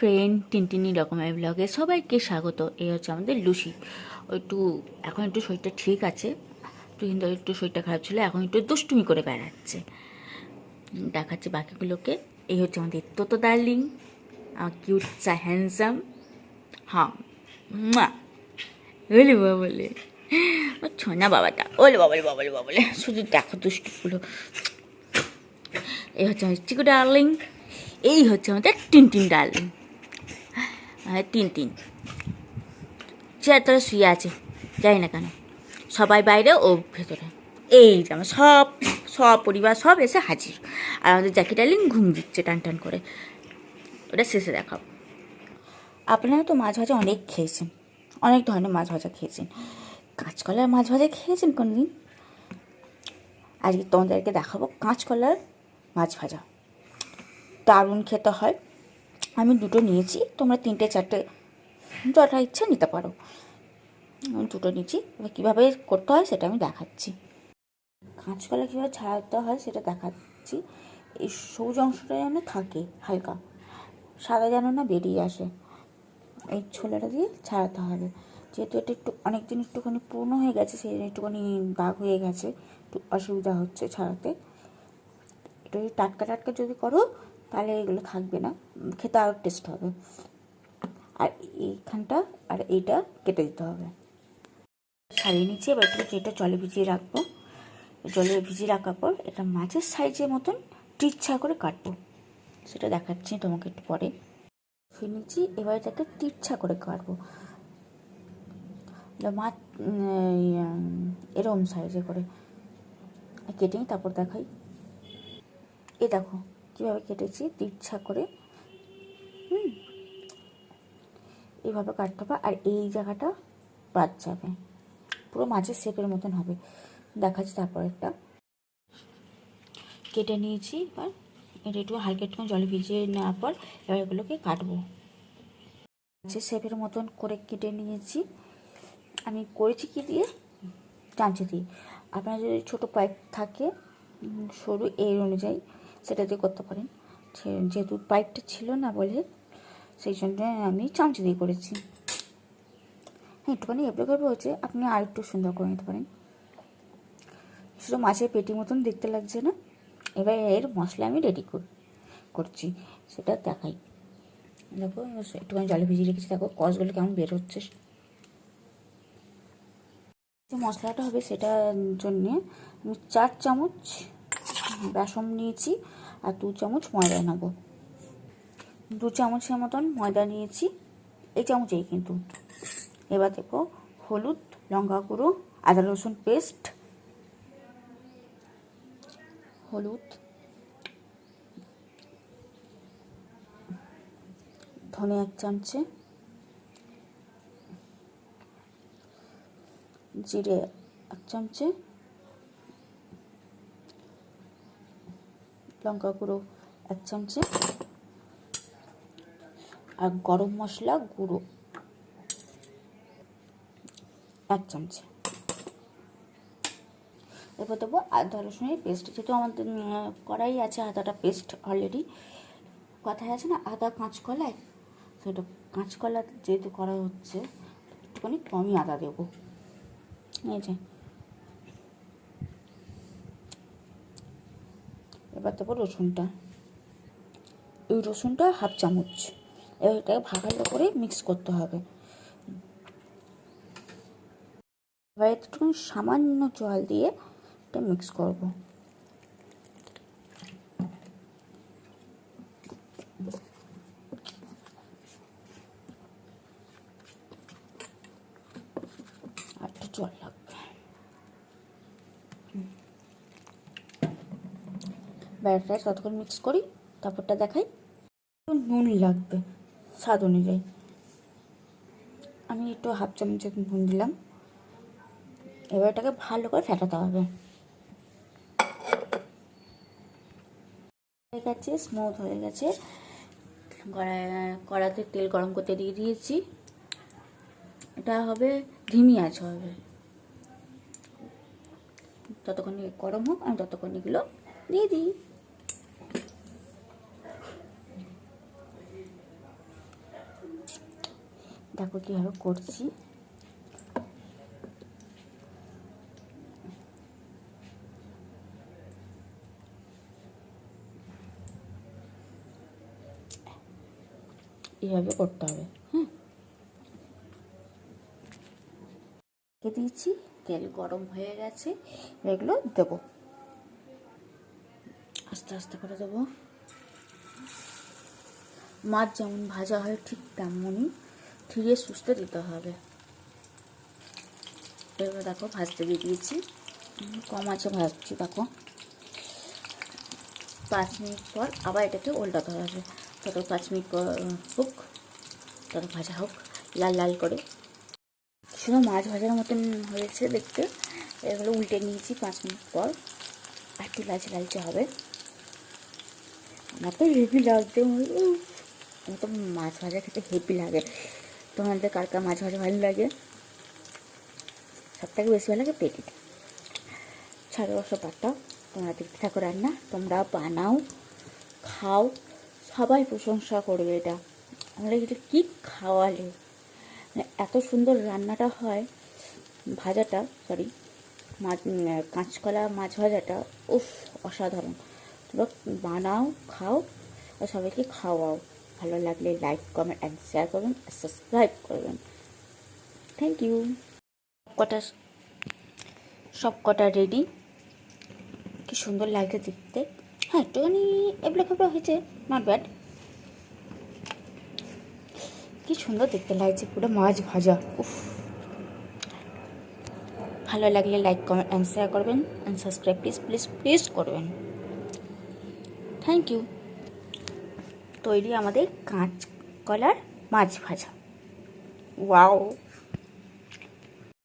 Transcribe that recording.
Friend টিনটিনি রকমের ব্লগে সবাইকে স্বাগত। এই হচ্ছে আমাদের লুসি। একটু, এখন একটু শরীরটা ঠিক আছে। একটু কিন্তু একটু শরীরটা খারাপ ছিল, এখন একটু দুষ্টুমি করে বেড়াচ্ছে। দেখাচ্ছে বাকিগুলোকে। এই হচ্ছে আমাদের তোতো আমার কিউট চা হ্যান্ডসাম হ্যাঁ মা ওলে বাবলে ও ছোনা বাবাটা। ওলে বাবলে বাবলে বাবলে শুধু দেখো দুষ্টুগুলো। এই হচ্ছে আমাদের চিকু ডার্লিং এই হচ্ছে আমাদের টিনটিন ডার্লিং আর তিন তিন। চেয়ার তলা শুয়ে আছে, যাই না কেন। সবাই বাইরে ও ভেতরে। এই যে আমার সব সব পরিবার সব এসে হাজির। আর আমাদের জ্যাকি ডার্লিং ঘুম দিচ্ছে টান টান করে। ওটা শেষে দেখাবো। আপনারা তো মাছ ভাজা অনেক খেয়েছেন। অনেক ধরনের মাছ ভাজা খেয়েছেন। কাঁচকলার মাছ ভাজা খেয়েছেন কোনো দিন আজকে তোমাদেরকে দেখাবো কাঁচকলার মাছ ভাজা। দারুণ খেতে হয়। আমি দুটো নিয়েছি, তোমরা তিনটে, চারটে যটা ইচ্ছে নিতে পারো। আমি দুটো নিয়েছি, এবার কীভাবে করতে হয় সেটা আমি দেখাচ্ছি। কাঁচকলা কীভাবে ছাড়াতে হয় সেটা দেখাচ্ছি। এই সবুজ অংশটা যেন থাকে হালকা, সাদা যেন না বেরিয়ে আসে, এই ছোলাটা দিয়ে ছাড়াতে হবে। যেহেতু এটা একটু অনেক দিন একটুখানি পুরনো হয়ে গেছে, সেই জন্য একটুখানি দাগ হয়ে গেছে, একটু অসুবিধা হচ্ছে ছাড়াতে। এটা টাটকা টাটকা যদি করো তাহলে এগুলো থাকবে না, খেতে আরও টেস্ট হবে। আর এইখানটা আর এইটা কেটে দিতে হবে। ছাড়িয়ে নিচ্ছি, এবার একটু যেটা জলে ভিজিয়ে রাখব। জলে ভিজিয়ে রাখার পর এটা মাছের সাইজের মতন টিচ্ছা করে কাটবো। সেটা দেখাচ্ছি তোমাকে একটু পরে। নিচ্ছি, এবার এটাকে টিচ্ছা করে কাটবো। মাছ এরম সাইজে করে। কেটে তারপর দেখাই। এ দেখো কীভাবে কেটেছি, তিরছা করে। হুম? এইভাবে কাটতে হবে আর এই জায়গাটা বাদ যাবে। পুরো মাছের শেপের মতন হবে। দেখাচ্ছি তারপর একটা। কেটে নিয়েছি এবার। এটা একটু হালকা একটু জলে ভিজিয়ে নেওয়ার পর এবার এগুলোকে কাটবো। মাছের শেপের মতন করে কেটে নিয়েছি। আমি করেছি কি দিয়ে? চামচে দিয়ে। আপনার যদি ছোটো পাইপ থাকে সরু এর অনুযায়ী সেটা দিয়ে করতে পারেন। যেহেতু পাইপটা ছিল না বলে, সেই জন্য আমি চামচে দিয়ে করেছি। হ্যাঁ একটুখানি এবড়ো খেবড়ো হচ্ছে আপনি আর একটু সুন্দর করে নিতে পারেন। শুধু মাছের পেটি মতন দেখতে লাগছে না। এবার এর মশলা আমি রেডি করছি, সেটা দেখাই। দেখো, একটুখানি জলে ভিজিয়ে রেখেছি। দেখো, কষগুলো কেমন বের হচ্ছে। যে মশলাটা হবে সেটার জন্যে আমি চার চামচ বেসন নিয়েছি আর দু চামচ ময়দা নেব। দু চামচের মতন ময়দা নিয়েছি, এই চামচেই কিন্তু। এবার দেখো হলুদ, লঙ্কা গুঁড়ো, আদা রসুন পেস্ট। হলুদ, ধনে এক চামচে। জিরে এক চামচে। লঙ্কা গুঁড়ো এক চামচে আর গরম মশলা গুঁড়ো এক চামচে। এরপর দেবো আদা রসুনের পেস্ট যেহেতু আমাদের কড়াই আছে, আদাটা পেস্ট অলরেডি কথায় আছে না, আদা কাঁচকলায়? সেটা কাঁচকলা যেহেতু করা হচ্ছে, একটুখানি কমই আদা দেবো। এই যে এবার দেবো রসুনটা। এই রসুনটা হাফ চামচ। এবার এটাকে ভালো করে মিক্স করতে হবে। এবার এতটুকু সামান্য জল দিয়ে এটা মিক্স করব আর একটু জল লাগবে ব্যাটারটা ততক্ষণ মিক্স করি, তারপরটা দেখাই। একটু নুন লাগবে, স্বাদ অনুযায়ী। আমি একটু হাফ চামচ নুন দিলাম। এবার এটাকে ভালো করে ফেটাতে হবে। হয়ে গেছে স্মুথ হয়ে গেছে। কড়া- কড়াতে তেল গরম করতে দিয়ে দিয়েছি। এটা হবে ধিমি আঁচ হবে। ততক্ষণ গরম হোক, আমি ততক্ষণ এগুলো দিয়ে দিই। দেখো কীভাবে করছি। এইভাবে করতে হবে রেখে দিয়েছি, তেল গরম হয়ে গেছে, এগুলো দেবো। আস্তে আস্তে করে দেবো। মাছ যেমন ভাজা হয় ঠিক তেমনই ধীরে সুস্থে দিতে হবে। এবার দেখো ভাজতে দিয়ে দিয়েছি। কম আছে ভাজছি, দেখো। পাঁচ মিনিট পর আবার এটাকে উল্টাতে হবে। তত পাঁচ মিনিট পর হোক তত ভাজা হোক, লাল লাল করে। শুধু মাছ ভাজার মতন হয়েছে দেখতে। এগুলো উল্টে নিয়েছি পাঁচ মিনিট পর। একটু লালচে লালচে হবে। আমার তো হেভি লাগতে আমার তো মাছ ভাজা খেতে হেভি লাগে। তোমাদের কার কার মাছ ভাজা ভালো লাগে? সব থেকে বেশি ভালো লাগে পেটি ছাড়ো সব পাতা, তোমরা দেখতে থাকো রান্না, তোমরা বানাও, খাও, সবাই প্রশংসা করবে এটা। আমরা এটা কী খাওয়ালে? মানে এত সুন্দর রান্নাটা হয়, ভাজাটা সরি মাছ কাঁচকলা মাছ ভাজাটা, উফ, অসাধারণ। তোমরা বানাও, খাও, আর সবাইকে খাওয়াও। ভালো লাগলে লাইক কমেন্ট অ্যান্ড শেয়ার করবেন, আর সাবস্ক্রাইব করবেন। থ্যাংক ইউ কটা সব কটা রেডি কি সুন্দর লাগছে দেখতে। হ্যাঁ একটুখানি এবলা খাবলা হয়েছে নট ব্যাড কি সুন্দর দেখতে লাগছে, পুরো মাছ ভাজা। উফ। ভালো লাগলে লাইক কমেন্ট অ্যান্ড শেয়ার করবেন and subscribe please please please করবেন। থ্যাংক ইউ তৈরি আমাদের কাঁচকলার মাছ ভাজা। ওয়াও!